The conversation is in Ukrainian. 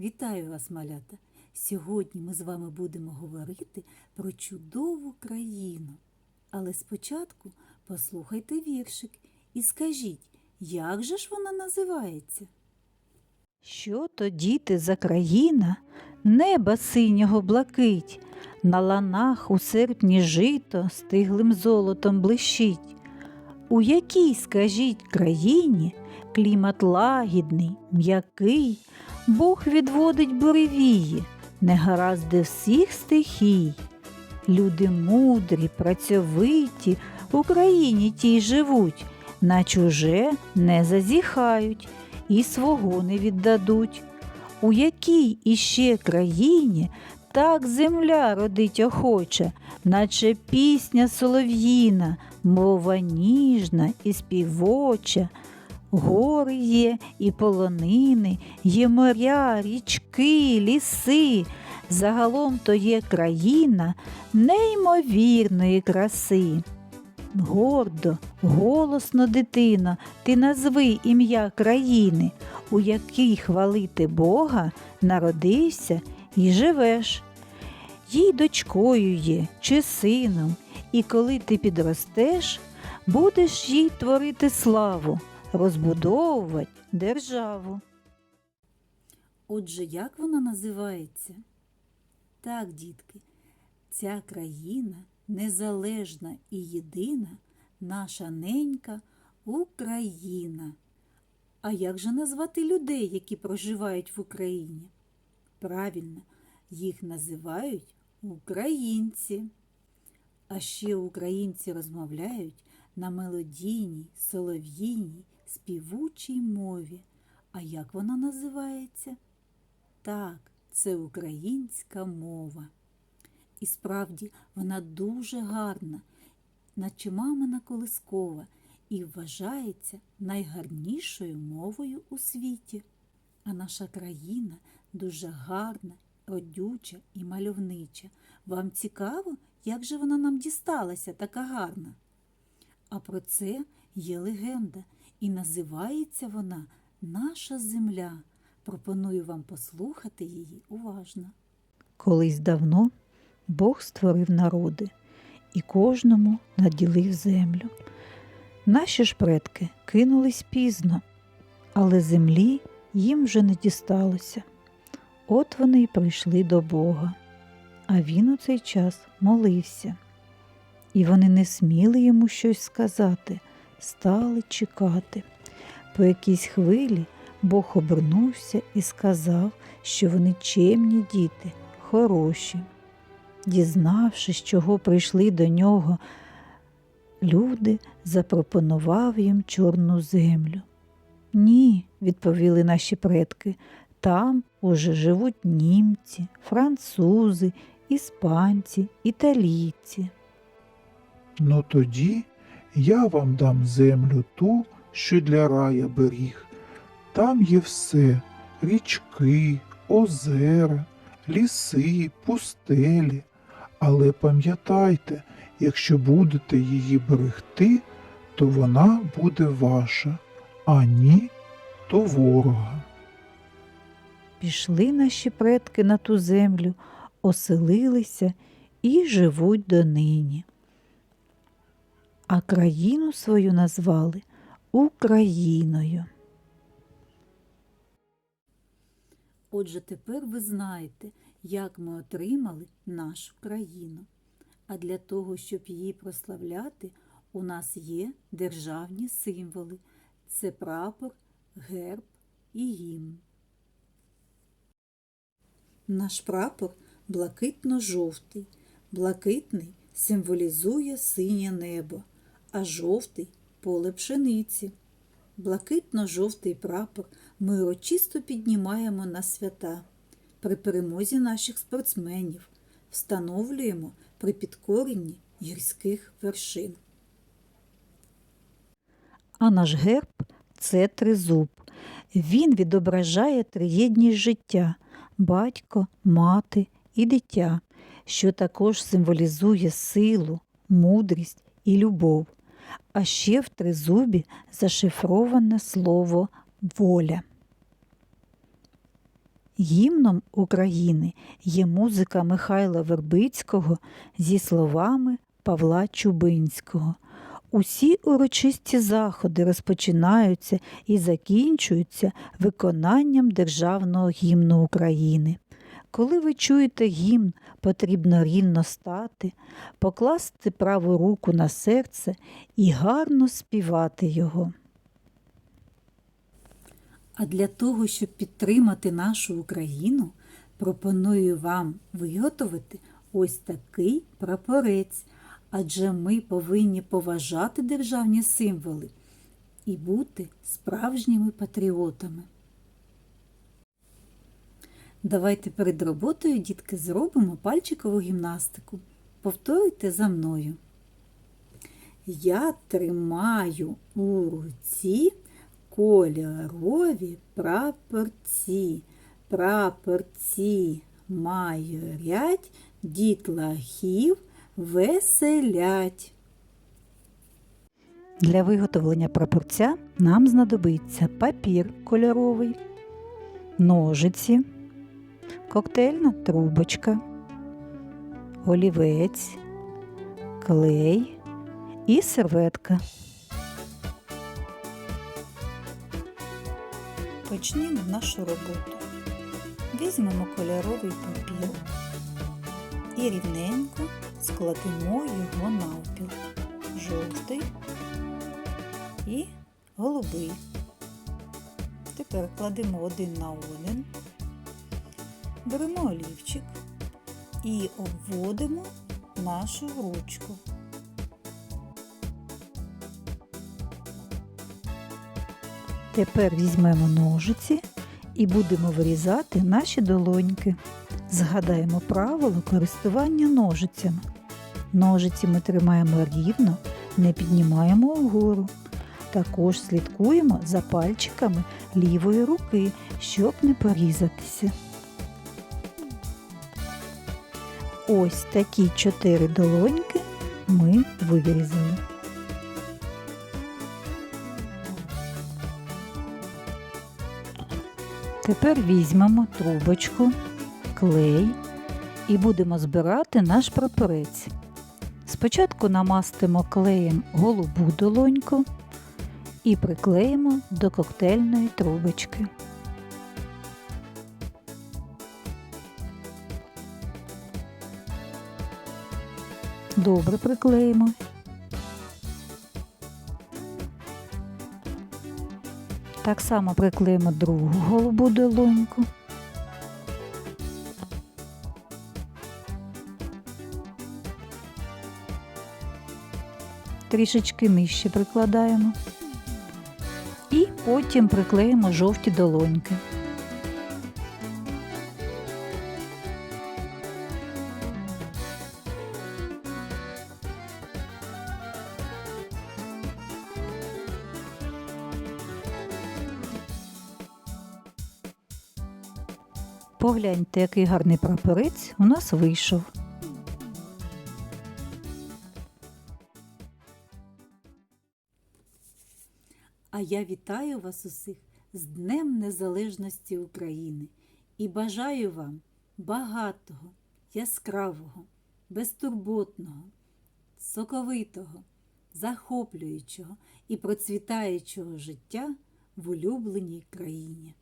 Вітаю вас, малята! Сьогодні ми з вами будемо говорити про чудову країну. Але спочатку послухайте віршик і скажіть, як же ж вона називається? Що то діти за країна, неба синього блакить, на ланах у серпні жито стиглим золотом блищить. У якій, скажіть, країні клімат лагідний, м'який, Бог відводить буревії, негаразди всіх стихій. Люди мудрі, працьовиті, в Україні тій живуть, на чуже не зазіхають і свого не віддадуть. У якій іще країні так земля родить охоче, наче пісня солов'їна, мова ніжна і співоча. Гори є і полонини, є моря, річки, ліси. Загалом то є країна неймовірної краси. Гордо, голосно, дитино, ти назви ім'я країни, у якій хвалити Бога народився і живеш. Їй дочкою є чи сином, і коли ти підростеш, будеш їй творити славу, розбудовувати державу. Отже, як вона називається? Так, дітки, ця країна незалежна і єдина, наша ненька Україна. А як же назвати людей, які проживають в Україні? Правильно, їх називають українці. А ще українці розмовляють на мелодійній, солов'їній, співучій мові. А як вона називається? Так, це українська мова. І справді вона дуже гарна, наче мамина колискова, і вважається найгарнішою мовою у світі. А наша країна дуже гарна, родюча і мальовнича. Вам цікаво, як же вона нам дісталася така гарна? А про це є легенда, і називається вона Наша земля. Пропоную вам послухати її уважно. Колись давно Бог створив народи і кожному наділив землю. Наші ж предки кинулись пізно, але землі їм вже не дісталося. От вони й прийшли до Бога, а він у цей час молився. І вони не сміли йому щось сказати, стали чекати. По якійсь хвилі Бог обернувся і сказав, що вони чемні діти, хороші. Дізнавшись, чого прийшли до нього, люди запропонував їм чорну землю. Ні, відповіли наші предки, там уже живуть німці, французи, іспанці, італійці. Ну тоді я вам дам землю ту, що для рая беріг. Там є все річки, озера, ліси, пустелі. Але пам'ятайте, якщо будете її берегти, то вона буде ваша, а ні, то ворога. Пішли наші предки на ту землю, оселилися і живуть донині. А країну свою назвали Україною. Отже, тепер ви знаєте, як ми отримали нашу країну. А для того, щоб її прославляти, у нас є державні символи це прапор, герб і гімн. Наш прапор блакитно-жовтий. Блакитний символізує синє небо, а жовтий поле пшениці. Блакитно-жовтий прапор ми урочисто піднімаємо на свята. При перемозі наших спортсменів встановлюємо при підкоренні гірських вершин. А наш герб це тризуб. Він відображає триєдність життя батько, мати і дитя, що також символізує силу, мудрість і любов. А ще в тризубі зашифроване слово воля. Гімном України є музика Михайла Вербицького зі словами Павла Чубинського. Усі урочисті заходи розпочинаються і закінчуються виконанням державного гімну України. Коли ви чуєте гімн, потрібно рівно стати, покласти праву руку на серце і гарно співати його. А для того, щоб підтримати нашу Україну, пропоную вам виготовити ось такий прапорець, адже ми повинні поважати державні символи і бути справжніми патріотами. Давайте перед роботою, дітки, зробимо пальчикову гімнастику. Повторюйте за мною. Я тримаю у руці кольорові прапорці. Прапорці майорять, дітлахів веселять. Для виготовлення прапорця нам знадобиться папір кольоровий, ножиці, коктейльна трубочка, олівець, клей і серветка. Почнімо нашу роботу. Візьмемо кольоровий папір і рівненько складемо його навпіл. Жовтий і голубий. Тепер кладемо один на один, беремо олівчик і обводимо нашу ручку. Тепер візьмемо ножиці і будемо вирізати наші долоньки. Згадаємо правило користування ножицями. Ножиці ми тримаємо рівно, не піднімаємо вгору. Також слідкуємо за пальчиками лівої руки, щоб не порізатися. Ось такі чотири долоньки ми вирізали. Тепер візьмемо трубочку, клей і будемо збирати наш прапорець. Спочатку намастимо клеєм голубу долоньку і приклеїмо до коктейльної трубочки. Добре приклеїмо. Так само приклеїмо другу голубу долоньку. Трішечки нижче прикладаємо. І потім приклеїмо жовті долоньки. Погляньте, який гарний прапорець у нас вийшов. А я вітаю вас усіх з Днем Незалежності України і бажаю вам багатого, яскравого, безтурботного, соковитого, захоплюючого і процвітаючого життя в улюбленій країні.